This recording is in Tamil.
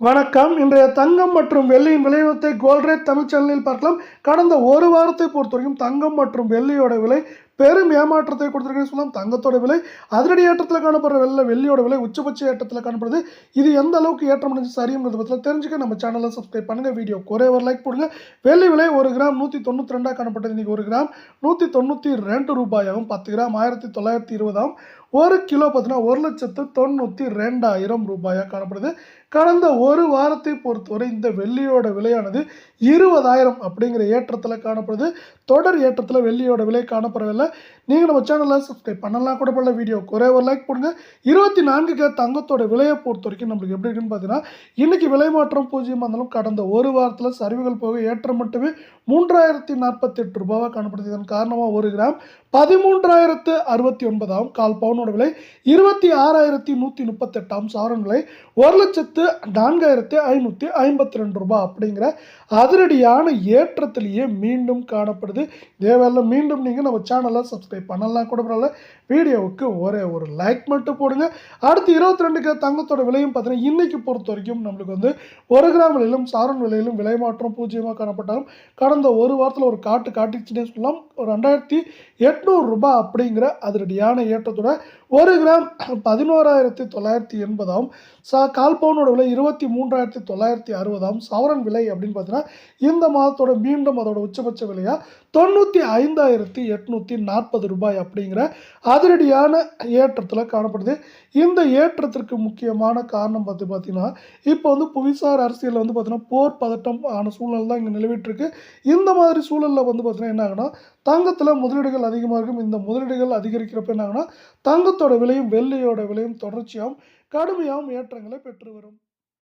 வணக்கம். இன்றைய தங்கம் மற்றும் வெள்ளியின் விளைவத்தை கோல்ரேட் தமிழ் சேனலில் பார்க்கலாம். கடந்த ஒரு வாரத்தை பொறுத்தவரைக்கும் தங்கம் மற்றும் வெள்ளியோட விலை பெரும் ஏமாற்றத்தை கொடுத்துருக்குன்னு சொல்லலாம். தங்கத்தோட விலை அதிரடி ஏற்றத்தில் காணப்படுற வெள்ளை வெள்ளியோட விலை உச்சபட்ச ஏற்றத்தில் காணப்படுது. இது எந்த அளவுக்கு ஏற்றம் அடைஞ்சு சரிங்கிறத பற்றி தெரிஞ்சுக்க நம்ம சேனலை சப்ஸ்கிரைப் பண்ணுங்கள் வீடியோ ஒரே ஒரு லைக் போடுங்க. வெள்ளி விலை ஒரு கிராம் நூற்றி தொண்ணூற்றி ரெண்டாக காணப்பட்டது. இன்றைக்கி ஒரு கிராம் நூற்றி தொண்ணூற்றி ரெண்டு ரூபாயாகவும் பத்து கிராம் ஆயிரத்தி தொள்ளாயிரத்தி இருபதாம் ஒரு கிலோ பார்த்தீங்கன்னா ஒரு லட்சத்து தொண்ணூற்றி ரெண்டாயிரம் ரூபாயாக காணப்படுது. கடந்த ஒரு வாரத்தை பொறுத்தவரை இந்த வெள்ளியோட விலையானது இருபதாயிரம் அப்படிங்கிற ஏற்றத்தில் காணப்படுது. தொடர் ஏற்றத்தில் வெள்ளியோட விலை காணப்படவில்லை. நீங்கள் நம்ம சேனலில் சப்ஸ்கிரைப் பண்ணலாம் கூட பண்ணல வீடியோ ஒரே ஒரு லைக் போடுங்க. இருபத்தி நான்கு தங்கத்தோட விலையை பொறுத்த வரைக்கும் நம்மளுக்கு எப்படி இருக்குன்னு பார்த்தீங்கன்னா இன்னைக்கு விலை மாற்றம் பூஜ்ஜியமாக இருந்தாலும் கடந்த ஒரு வாரத்தில் சரிவுகள் போக ஏற்றம் மட்டுமே மூன்றாயிரத்தி நாற்பத்தி எட்டு ரூபாவாக காணப்படுது. இதன் காரணமாக ஒரு கிராம் பதிமூன்றாயிரத்து அறுபத்தி ஒன்பதாம் கால் பவுனோட விலை இருபத்தி ஆறாயிரத்தி நூற்றி முப்பத்தெட்டாம் சவரன் விலை ஒரு லட்சத்து நான்காயிரத்தி ஐநூற்றி ஐம்பத்தி ரெண்டு ரூபாய் அப்படிங்கிற அதிரடியான ஏற்றத்திலேயே மீண்டும் காணப்படுது. இதேவேளை மீண்டும் நீங்கள் நம்ம சேனலை சப்ஸ்கிரைப் பண்ணலாம் கூட பரவாயில்ல. வீடியோவுக்கு ஒரே ஒரு லைக் மட்டும் போடுங்க. அடுத்து இருபத்தி ரெண்டுக்கு தங்கத்தோட விலையும் பார்த்தீங்கன்னா இன்னைக்கு பொறுத்த வரைக்கும் நம்மளுக்கு வந்து ஒரு கிராம் விலையிலும் சாரன் விலையிலும் விலை மாற்றம் பூஜ்ஜியமாக காணப்பட்டாலும் கடந்த ஒரு வாரத்தில் ஒரு காட்டு காட்டிச்சுன்னே சொல்லலாம். ஒரு ரெண்டாயிரத்தி எட்டு ரூபாய் அப்படிங்கிற அதிரடியான ஏற்றத்தோட ஒரு கிராம் பதினோராயிரத்தி தொள்ளாயிரத்தி எண்பதாம் சா கால் பவுனோட விலை இருபத்தி மூன்றாயிரத்தி தொள்ளாயிரத்தி அறுபதாம் சவரன் விலை அப்படின்னு பார்த்தீங்கன்னா இந்த மாதத்தோட மீண்டும் அதோட உச்சபட்ச விலையாக தொண்ணூற்றி ஐந்தாயிரத்தி எட்நூற்றி நாற்பது ரூபாய் அப்படிங்கிற அதிரடியான ஏற்றத்தில் காணப்படுது. இந்த ஏற்றத்திற்கு முக்கியமான காரணம் பார்த்து பார்த்தீங்கன்னா இப்போ வந்து புவிசார் அரசியலில் வந்து பார்த்தீங்கன்னா போர் பதட்டம் ஆன சூழல் தான் இங்கே நிலவிட்டு இருக்கு. இந்த மாதிரி சூழலில் வந்து பார்த்தீங்கன்னா என்ன ஆகுனா தங்கத்தில் முதலீடுகள் அதிகமாக இருக்கும் இந்த முதலீடுகள் அதிகரிக்கிறப்ப என்ன தங்கத்தோட விலையும் வெள்ளியோட விலையும் தொடர்ச்சியாகவும் கடுமையாகவும் ஏற்றங்களை பெற்று வரும்.